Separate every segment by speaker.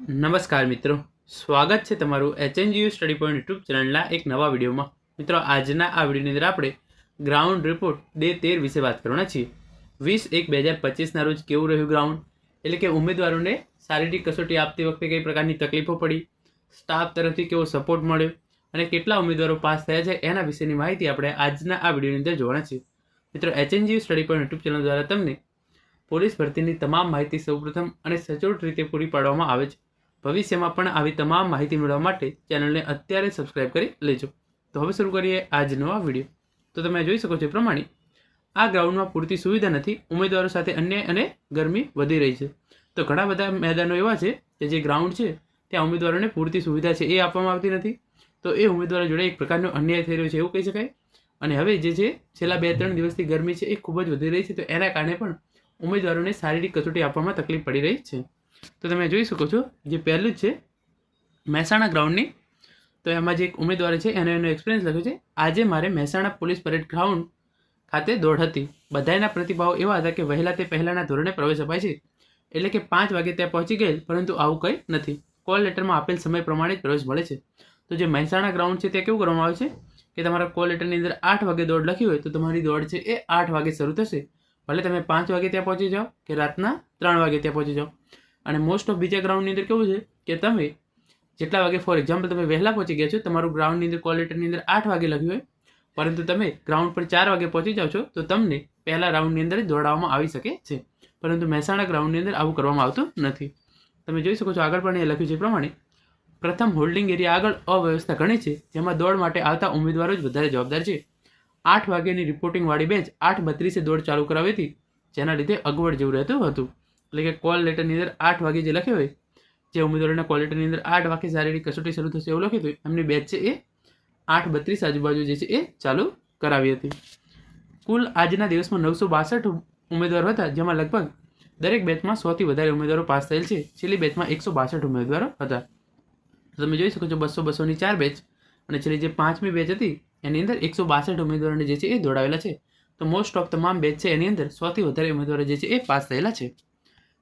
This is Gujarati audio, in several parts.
Speaker 1: નમસ્કાર મિત્રો. સ્વાગત છે તમારું એચએનજીયુ સ્ટડી પોઈન્ટ યુટ્યુબ ચેનલના એક નવા વિડીયોમાં. મિત્રો, આજના આ વિડીયોની અંદર આપણે ગ્રાઉન્ડ રિપોર્ટ ડે તેર વિશે વાત કરવાના છીએ. વીસ એક બે હજાર પચીસના રોજ કેવું રહ્યું ગ્રાઉન્ડ એટલે કે ઉમેદવારોને શારીરિક કસોટી આપતી વખતે કઈ પ્રકારની તકલીફો પડી? સ્ટાફ તરફથી કેવો સપોર્ટ મળ્યો? અને કેટલા ઉમેદવારો પાસ થયા છે? એના વિશેની માહિતી આપણે આજના આ વિડીયોની અંદર જોવાના છીએ. મિત્રો HNGU study point YouTube channel દ્વારા તમને પોલીસ ભરતીની તમામ માહિતી સૌપ્રથમ અને સચોટ રીતે પૂરી પાડવામાં આવે છે. ભવિષ્યમાં પણ આવી તમામ માહિતી મેળવવા માટે ચેનલને અત્યારે સબસ્ક્રાઇબ કરી લેજો. તો હવે શરૂ કરીએ આજનો આ વીડિયો તો તમે જોઈ શકો છો પ્રમાણે, આ ગ્રાઉન્ડમાં પૂરતી સુવિધા નથી, ઉમેદવારો સાથે અન્યાય અને ગરમી વધી રહી છે. તો ઘણા બધા મેદાનો એવા છે કે જે ગ્રાઉન્ડ છે, ત્યાં ઉમેદવારોને પૂરતી સુવિધા છે એ આપવામાં આવતી નથી. તો એ ઉમેદવારો જોડે એક પ્રકારનો અન્યાય થઈ રહ્યો છે એવું કહી શકાય. અને હવે જે છે, છેલ્લા બે ત્રણ દિવસથી ગરમી છે, એ ખૂબ જ વધી રહી છે. તો એના કારણે પણ ઉમેદવારોને શારીરિક કસોટી આપવામાં તકલીફ પડી રહી છે. તો તમે જોઈ શકો છો, જે પહેલું જ છે, મહેસાણા ગ્રાઉન્ડની તો એમાં જે એક ઉમેદવાર છે, એને એનો એક્સપિરિયન્સ લખ્યો છે, આજે મારે મહેસાણા પોલીસ પરેડ ગ્રાઉન્ડ ખાતે દોડ હતી. બધાના પ્રતિભાવો એવા હતા કે વહેલા તે પહેલાંના ધોરણે પ્રવેશ અપાય છે. એટલે કે પાંચ વાગે ત્યાં પહોંચી ગયેલ, પરંતુ આવું કંઈ નથી. કોલ લેટરમાં આપેલ સમય પ્રમાણે જ પ્રવેશ મળે છે. તો જે મહેસાણા ગ્રાઉન્ડ છે, ત્યાં કેવું કરવામાં આવે છે? કે તમારા કોલ લેટરની અંદર આઠ વાગે દોડ લખી હોય, તો તમારી દોડ છે એ આઠ વાગે શરૂ થશે. ભલે તમે પાંચ વાગે ત્યાં પહોંચી જાઓ કે રાતના ત્રણ વાગે ત્યાં પહોંચી જાઓ. અને મોસ્ટ ઓફ બીજા ગ્રાઉન્ડની અંદર કેવું છે કે તમે જેટલા વાગે ફોર એક્ઝામ્પલ તમે વહેલા પહોંચી ગયા છો, તમારું ગ્રાઉન્ડની અંદર કોલ અંદર આઠ વાગે લખ્યું હોય, પરંતુ તમે ગ્રાઉન્ડ પર ચાર વાગે પહોંચી જાઓ છો, તો તમને પહેલા રાઉન્ડની અંદર જ દોડાવવામાં આવી શકે છે. પરંતુ મહેસાણા ગ્રાઉન્ડની અંદર આવું કરવામાં આવતું નથી. તમે જોઈ શકો છો આગળ પણ એ લખ્યું છે પ્રમાણે, પ્રથમ હોલ્ડિંગ એરિયા આગળ અવ્યવસ્થા ઘણી છે, જેમાં દોડ માટે આવતા ઉમેદવારો જ વધારે જવાબદાર છે. આઠ વાગ્યાની રિપોર્ટિંગવાળી બેચ આઠ બત્રીસે દોડ ચાલુ કરાવી હતી, જેના લીધે અગવડ જેવું રહેતું હતું. એટલે કે કોલ લેટરની અંદર આઠ વાગે જે લખ્યું હોય, જે ઉમેદવારોના કોલ લેટરની અંદર આઠ વાગે શારીરિક કસોટી શરૂ થશે એવું લખ્યું હતું, એમની બેચ છે એ આઠ બત્રીસ આજુબાજુ જે છે એ ચાલુ કરાવી હતી. કુલ આજના દિવસમાં નવસો બાસઠ ઉમેદવારો હતા, જેમાં લગભગ દરેક બેચમાં સોથી વધારે ઉમેદવારો પાસ થયેલ છે. છેલ્લી બેચમાં એકસો બાસઠ ઉમેદવારો હતા. તમે જોઈ શકો છો બસો બસોની ચાર બેચ અને છેલ્લી જે પાંચમી બેચ હતી, એની અંદર એકસો બાસઠ ઉમેદવારોને જે છે એ દોડાવેલા છે. તો મોસ્ટ ઓફ તમામ બેચ છે એની અંદર સોથી વધારે ઉમેદવારો જે છે એ પાસ થયેલા છે.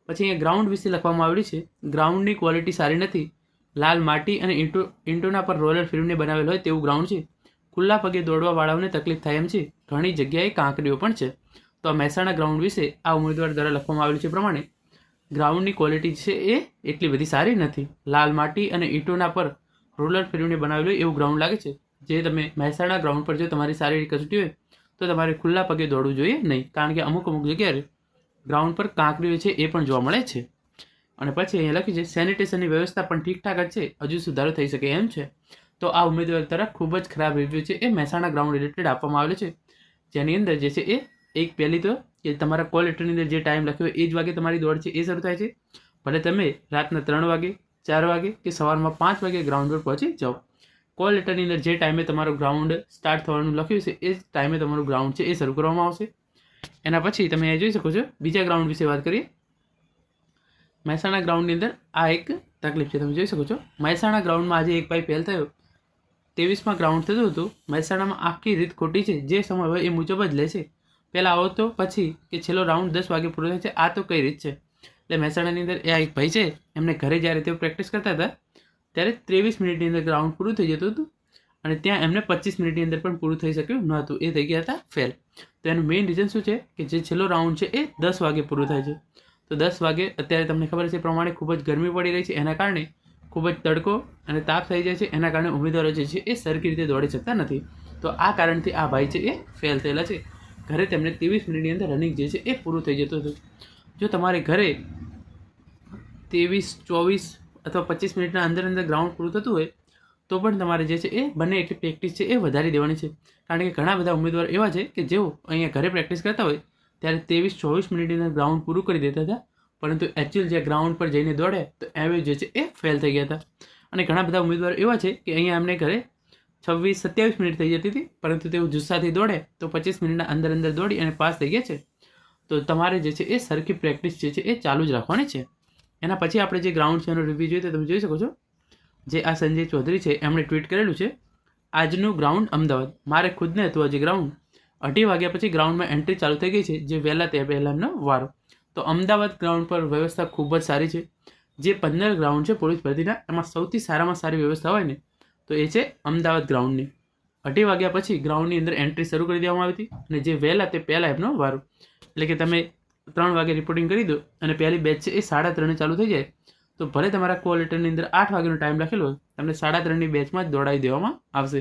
Speaker 1: પછી અહીંયા ગ્રાઉન્ડ વિશે લખવામાં આવ્યું છે. ગ્રાઉન્ડની ક્વોલિટી સારી નથી. લાલ માટી અને ઈંટો ઈંટોના પર રોલર ફિલ્મને બનાવેલ હોય તેવું ગ્રાઉન્ડ છે. ખુલ્લા પગે દોડવાવાળાઓને તકલીફ થાય એમ છે. ઘણી જગ્યાએ કાંકરીઓ પણ છે. તો આ મહેસાણા ગ્રાઉન્ડ વિશે આ ઉમેદવાર દ્વારા લખવામાં આવેલું છે પ્રમાણે ગ્રાઉન્ડની ક્વોલિટી છે એ એટલી બધી સારી નથી. લાલ માટી અને ઈંટોના પર રોલર ફિલ્મને બનાવેલું એવું ગ્રાઉન્ડ લાગે છે. જે તમે મહેસાણા ગ્રાઉન્ડ પર જો તમારી શારીરિક કસોટી હોય, તો તમારે ખુલ્લા પગે દોડવું જોઈએ નહીં. કારણ કે અમુક અમુક જગ્યાએ ગ્રાઉન્ડ પર કાંકરીઓ છે એ પણ જોવા મળે છે. અને પછી અહીંયા લખ્યું છે સેનિટેશનની વ્યવસ્થા પણ ઠીકઠાક જ છે. હજુ સુધારો થઈ શકે એમ છે. તો આ ઉમેદવાર તરફ ખૂબ જ ખરાબ રિવ્યૂ છે એ મહેસાણા ગ્રાઉન્ડ રિલેટેડ આપવામાં આવેલો છે. જેની અંદર જે છે એ એક પહેલી તો કે તમારા કોલ લેટરની અંદર જે ટાઈમ લખ્યો એ જ વાગે તમારી દોડ છે, એ શરૂ થાય છે. ભલે તમે રાતના ત્રણ વાગે, ચાર વાગે કે સવારમાં પાંચ વાગે ગ્રાઉન્ડ પર પહોંચી જાઓ. કોલ લેટરની અંદર જે ટાઈમે તમારું ગ્રાઉન્ડ સ્ટાર્ટ થવાનું લખ્યું છે, એ જ ટાઈમે તમારું ગ્રાઉન્ડ છે એ શરૂ કરવામાં આવશે. એના પછી તમે જોઈ શકો છો. બીજા ગ્રાઉન્ડ વિશે વાત કરીએ. મહેસાણા ગ્રાઉન્ડની અંદર આ એક તકલીફ છે, તમે જોઈ શકો છો. મહેસાણા ગ્રાઉન્ડમાં આજે એક ભાઈ ફેલ થયો. ત્રેવીસમાં ગ્રાઉન્ડ થતું હતું. મહેસાણામાં આખી રીત ખોટી છે. જે સમય હોય એ મુજબ જ લે છે. પહેલાં આવો તો પછી કે છેલ્લો રાઉન્ડ દસ વાગે પૂરો થાય છે. આ તો કઈ રીત છે? એટલે મહેસાણાની અંદર એ એક ભાઈ છે. એમને ઘરે જ્યારે તેઓ પ્રેક્ટિસ કરતા હતા, ત્યારે ત્રેવીસ મિનિટની અંદર ગ્રાઉન્ડ પૂરું થઈ જતું હતું. અને ત્યાં એમને પચીસ મિનિટની અંદર પણ પૂરું થઈ શક્યું, ન હતું, એ થઈ ગયા હતા ફેલ તો એનું મેઇન રીઝન શું છે કે જે છેલ્લો રાઉન્ડ છે એ દસ વાગે પૂરું થાય છે. તો દસ વાગે અત્યારે તમને ખબર છે પ્રમાણે ખૂબ જ ગરમી પડી રહી છે, એના કારણે ખૂબ જ તડકો અને તાપ થઈ જાય છે, એના કારણે ઉમેદવારો જે છે એ સરખી રીતે દોડી શકતા નથી. તો આ કારણથી આ ભાઈ છે એ ફેલ થયેલા છે. ઘરે તેમને ત્રેવીસ મિનિટની અંદર રનિંગ જે છે એ પૂરું થઈ જતું હતું. જો તમારે ઘરે ત્રેવીસ, ચોવીસ અથવા પચીસ મિનિટના અંદર અંદર ગ્રાઉન્ડ પૂરું થતું હોય તો પણ તમારે જે છે એ બંને એટલી પ્રેક્ટિસ છે એ વધારી દેવાની છે. કારણ કે ઘણા બધા ઉમેદવાર એવા છે કે જેઓ અહીંયા ઘરે પ્રેક્ટિસ કરતા હોય ત્યારે ત્રેવીસ ચોવીસ મિનિટની ગ્રાઉન્ડ પૂરું કરી દેતા હતા. પરંતુ એકચ્યુઅલ જે ગ્રાઉન્ડ પર જઈને દોડે તો એવે જે છે એ ફેલ થઈ ગયા હતા. અને ઘણા બધા ઉમેદવારો એવા છે કે અહીંયા એમને ઘરે છવ્વીસ સત્યાવીસ મિનિટ થઈ જતી હતી, પરંતુ તેઓ જુસ્સાથી દોડે તો પચીસ મિનિટના અંદર અંદર દોડી અને પાસ થઈ ગયા છે. તો તમારે જે છે એ સરખી પ્રેક્ટિસ જે છે એ ચાલુ જ રાખવાની છે. એના પછી આપણે જે ગ્રાઉન્ડ છે એનો રિવ્યૂ જોઈએ તો તમે જોઈ શકો છો. જે આ સંજય ચૌધરી છે, એમણે ટ્વીટ કરેલું છે, આજનું ગ્રાઉન્ડ અમદાવાદ. મારે ખુદને હતું આજે ગ્રાઉન્ડ અઢી વાગ્યા પછી ગ્રાઉન્ડમાં એન્ટ્રી ચાલુ થઈ ગઈ છે, જે વહેલા તે પહેલાંનો વારો. તો અમદાવાદ ગ્રાઉન્ડ પર વ્યવસ્થા ખૂબ જ સારી છે. જે પંદર ગ્રાઉન્ડ છે પોલીસ ભરતીના, એમાં સૌથી સારામાં સારી વ્યવસ્થા હોય ને, તો એ છે અમદાવાદ ગ્રાઉન્ડની અઢી વાગ્યા પછી ગ્રાઉન્ડની અંદર એન્ટ્રી શરૂ કરી દેવામાં આવી હતી, અને જે વહેલા તે પહેલાં એમનો વારો. એટલે કે તમે ત્રણ વાગે રિપોર્ટિંગ કરી દો, અને પહેલી બેચ છે એ સાડા ત્રણે ચાલુ થઈ જાય. તો ભલે તમારા કોલેટરની અંદર આઠ વાગ્યાનો ટાઈમ લખેલો તમને સાડા ત્રણની બેચમાં જ દોડાવી દેવામાં આવશે.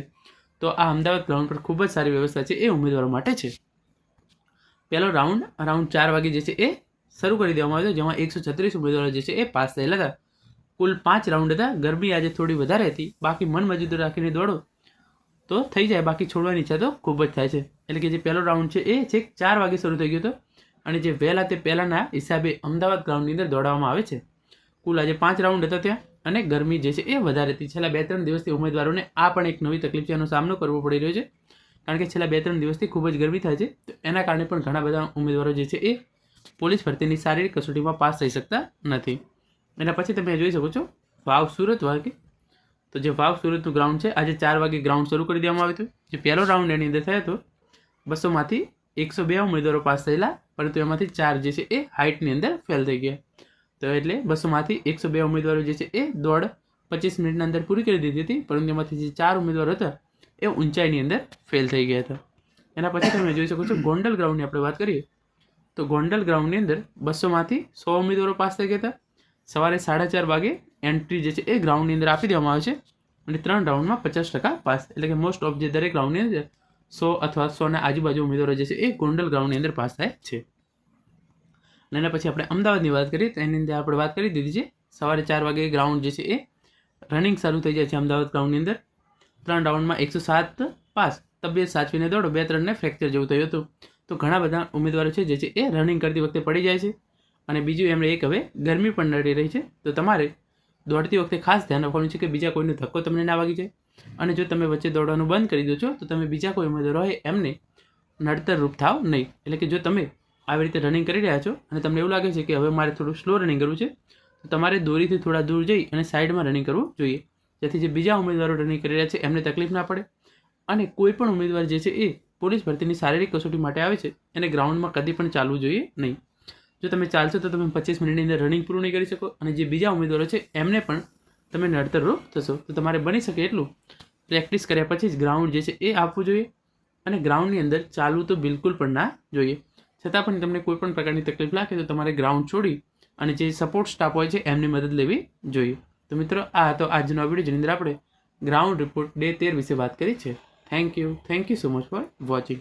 Speaker 1: તો આ અમદાવાદ ગ્રાઉન્ડ પર ખૂબ જ સારી વ્યવસ્થા છે એ ઉમેદવારો માટે છે. પહેલો રાઉન્ડ અરાઉન્ડ ચાર વાગે જે છે એ શરૂ કરી દેવામાં આવ્યો જેમાં એકસો છત્રીસ ઉમેદવારો જે છે એ પાસ થયેલા હતા. કુલ પાંચ રાઉન્ડ હતા, ગરમી આજે થોડી વધારે હતી, બાકી મન મજૂર રાખીને દોડો તો થઈ જાય, બાકી છોડવાની ઈચ્છા તો ખૂબ જ થાય છે. એટલે કે જે પહેલો રાઉન્ડ છે એ છેક ચાર વાગે શરૂ થઈ ગયો હતો અને જે વહેલા તે પહેલાંના હિસાબે અમદાવાદ ગ્રાઉન્ડની અંદર દોડાવવામાં આવે છે. કુલ આજે પાંચ રાઉન્ડ હતા ત્યાં અને ગરમી જે છે એ વધારે હતી. છેલ્લા બે ત્રણ દિવસથી ઉમેદવારોને આ પણ એક નવી તકલીફ છે એનો સામનો કરવો પડી રહ્યો છે. કારણ કે છેલ્લા બે ત્રણ દિવસથી ખૂબ જ ગરમી થાય છે. તો એના કારણે પણ ઘણા બધા ઉમેદવારો જે છે એ પોલીસ ભરતીની શારીરિક કસોટીમાં પાસ થઈ શકતા નથી. એના પછી તમે જોઈ શકો છો, વાવ સુરત વાગે. તો જે વાવ સુરતનું ગ્રાઉન્ડ છે, આજે ચાર વાગે ગ્રાઉન્ડ શરૂ કરી દેવામાં આવ્યું હતું. જે પહેલો રાઉન્ડ એની અંદર થયો હતો, બસોમાંથી એકસો બે ઉમેદવારો પાસ થયેલા, પરંતુ એમાંથી ચાર જે છે એ હાઇટની અંદર ફેલ થઈ ગયા. તો એટલે બસોમાંથી એકસો બે ઉમેદવારો જે છે એ દોડ પચીસ મિનિટની અંદર પૂરી કરી દીધી હતી પરંતુ એમાંથી જે ચાર ઉમેદવારો હતા, એ ઊંચાઈની અંદર ફેલ થઈ ગયા હતા. એના પછી તમે જોઈ શકો છો ગોંડલ ગ્રાઉન્ડની આપણે વાત કરીએ, તો ગોંડલ ગ્રાઉન્ડની અંદર બસોમાંથી સો ઉમેદવારો પાસ થઈ ગયા હતા. સવારે સાડા ચાર વાગે એન્ટ્રી જે છે એ ગ્રાઉન્ડની અંદર આપી દેવામાં આવે છે અને ત્રણ રાઉન્ડમાં પચાસ ટકા પાસ એટલે કે મોસ્ટ ઓફ જે દરેક રાઉન્ડની અંદર સો અથવા સોના આજુબાજુ ઉમેદવારો જે છે એ ગોંડલ ગ્રાઉન્ડની અંદર પાસ થાય છે. અને એના પછી આપણે અમદાવાદની વાત કરીએ, તો એની અંદર આપણે વાત કરી દીધી છે, સવારે ચાર વાગે ગ્રાઉન્ડ જે છે એ રનિંગ શરૂ થઈ જાય છે અમદાવાદ ગ્રાઉન્ડની અંદર. ત્રણ રાઉન્ડમાં એકસો સાત પાસ, તબિયત સાચવીને દોડો, બે ત્રણને ફ્રેક્ચર જેવું થયું હતું. તો ઘણા બધા ઉમેદવારો છે જે છે એ રનિંગ કરતી વખતે પડી જાય છે. અને બીજું એમણે એક હવે ગરમી પણ નડી રહી છે. તો તમારે દોડતી વખતે ખાસ ધ્યાન રાખવાનું છે કે બીજા કોઈનો ધક્કો તમને ના વાગી જાય. અને જો તમે વચ્ચે દોડવાનું બંધ કરી દો છો, તો તમે બીજા કોઈ ઉમેદવારો હોય એમને નડતર રૂપ થાવ નહીં. એટલે કે જો તમે આવી રીતે રનિંગ કરી રહ્યા છો અને તમને એવું લાગે છે કે હવે મારે થોડું સ્લો રનિંગ કરવું છે, તો તમારે દોરીથી થોડા દૂર જઈ અને સાઈડમાં રનિંગ કરવું જોઈએ. જેથી જે બીજા ઉમેદવારો રનિંગ કરી રહ્યા છે, એમને તકલીફ ના પડે. અને કોઈ પણ ઉમેદવાર જે છે એ પોલીસ ભરતીની શારીરિક કસોટી માટે આવે છે એને ગ્રાઉન્ડમાં કદી પણ ચાલવું જોઈએ નહીં. જો તમે ચાલશો તો તમે પચીસ મિનિટની અંદર રનિંગ પૂરું નહીં કરી શકો અને જે બીજા ઉમેદવારો છે, એમને પણ તમે નડતરરૂપ થશો. તો તમારે બની શકે એટલું પ્રેક્ટિસ કર્યા પછી જ ગ્રાઉન્ડ જે છે એ આપવું જોઈએ અને ગ્રાઉન્ડની અંદર ચાલવું તો બિલકુલ પણ ના જોઈએ. છતાં પણ તમને કોઈ પણ પ્રકારની તકલીફ લાગે તો તમારે ગ્રાઉન્ડ છોડી અને જે સપોર્ટ સ્ટાફ હોય છે, એમની મદદ લેવી જોઈએ. તો મિત્રો, આ હતો આજનો વીડિયો જેની અંદર આપણે ગ્રાઉન્ડ રિપોર્ટ ડે તેર વિશે વાત કરી છે. Thank you thank you so much for watching